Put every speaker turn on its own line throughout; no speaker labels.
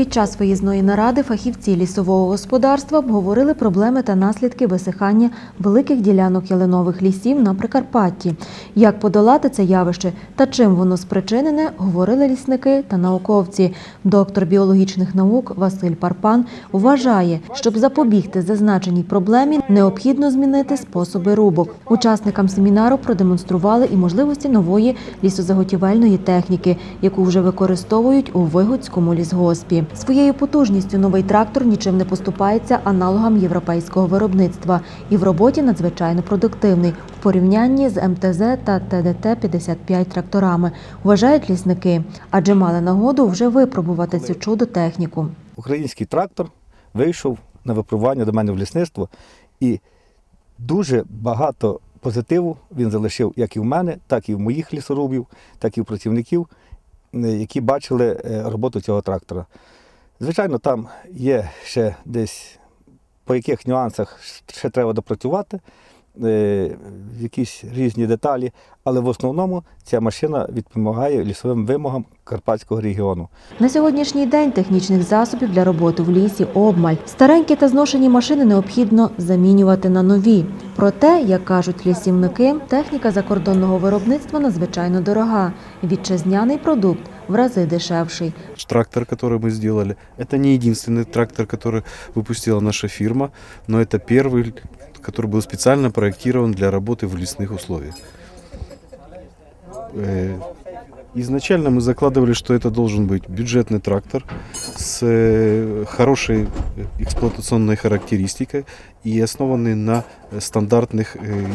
Під час виїзної наради фахівці лісового господарства обговорили проблеми та наслідки висихання великих ділянок ялинових лісів на Прикарпатті. Як подолати це явище та чим воно спричинене, говорили лісники та науковці. Доктор біологічних наук Василь Парпан вважає, щоб запобігти зазначеній проблемі, необхідно змінити способи рубок. Учасникам семінару продемонстрували і можливості нової лісозаготівельної техніки, яку вже використовують у Вигодському лісгоспі. Своєю потужністю новий трактор нічим не поступається аналогам європейського виробництва і в роботі надзвичайно продуктивний в порівнянні з МТЗ та ТДТ-55 тракторами, вважають лісники, адже мали нагоду вже випробувати цю чудо техніку.
Український трактор вийшов на випробування до мене в лісництво, і дуже багато позитиву він залишив як і в мене, так і в моїх лісорубів, так і в працівників, е, які бачили е, роботу цього трактора. Звичайно, там є ще десь по яких нюансах ще треба допрацювати, е, якісь різні деталі, але в основному ця машина відпомагає лісовим вимогам Карпатського регіону.
На сьогоднішній день технічних засобів для роботи в лісі обмаль. Старенькі та зношені машини необхідно замінювати на нові. Проте, як кажуть лісівники, техніка закордонного виробництва надзвичайно дорога. Вітчизняний продукт в рази дешевший.
Трактор, который мы сделали, это не единственный трактор, который выпустила наша фирма, но это первый, который был специально проектирован для работы в лесных условиях. Э, Изначально мы закладывали, что это должен быть бюджетный трактор с э, хорошей эксплуатационной характеристикой и основанный на стандартных э,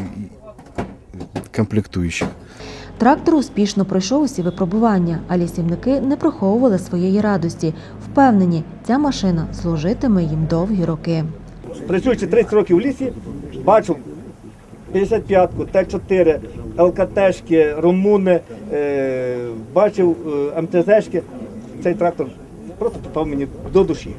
комплектующих.
Трактор успішно пройшов усі випробування, а лісівники не приховували своєї радості. Впевнені, ця машина служитиме їм довгі роки.
Працюючи 30 років в лісі, бачив 55-ку, Т4, ЛКТшки, Румуни, е, бачив е, МТЗшки. Цей трактор просто попав мені до душі.